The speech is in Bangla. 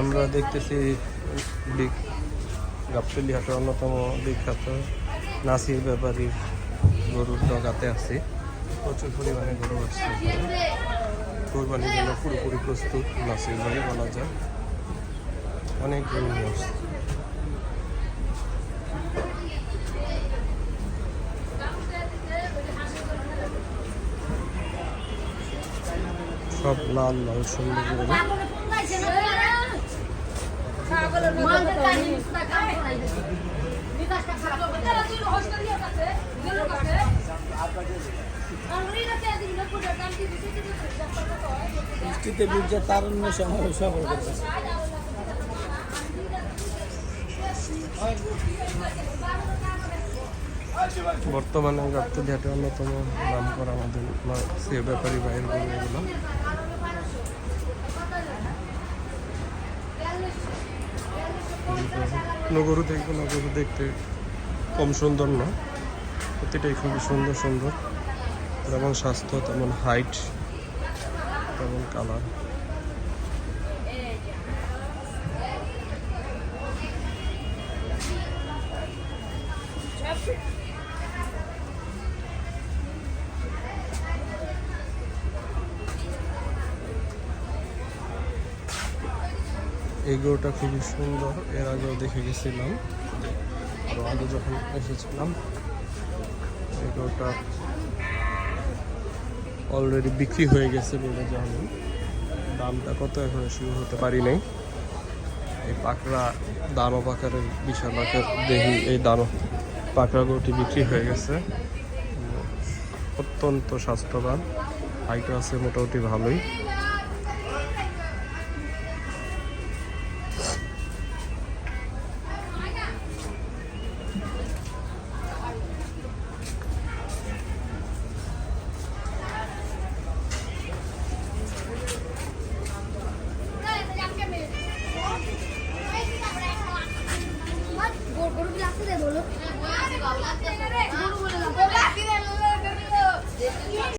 আমরা দেখতেছি বিগ গাবতলি হাটের অন্যতম বিখ্যাত নাসির ব্যাপারীর গরুর ডগাতে আছে। প্রচুর পরিমাণে গরু আসছে। কোরবানির জন্য পুরোপুরি প্রস্তুত, নাসির ভাই বলা যায়। অনেক গরু আসছে। সব লাল লাল সুন্দর সফল করবে বর্তমানে গাবতলি হাটের অন্যতম নাম করা আমাদের সে ব্যাপারী বাইরের গরু এগুলো। কোনো গরু দেখবে না দেখতে কম সুন্দর না। প্রতিটাই খুবই সুন্দর সুন্দর। যেমন স্বাস্থ্য, তেমন হাইট তেমন কালার এই গরুটা খুবই সুন্দর। এর আগেও দেখে গেছিলাম। আরও আগে যখন এসেছিলাম, এই গরুটা অলরেডি বিক্রি হয়ে গেছে বলে জানি। দামটা কত এখনও শুরু হতে পারি নাই। এই পাকড়া দানো পাকারের বিশাল আকার দেহি এই দানো পাকড়া গরুটি বিক্রি হয়ে গেছে। অত্যন্ত স্বাস্থ্যবান। হাইটও আছে মোটামুটি ভালোই।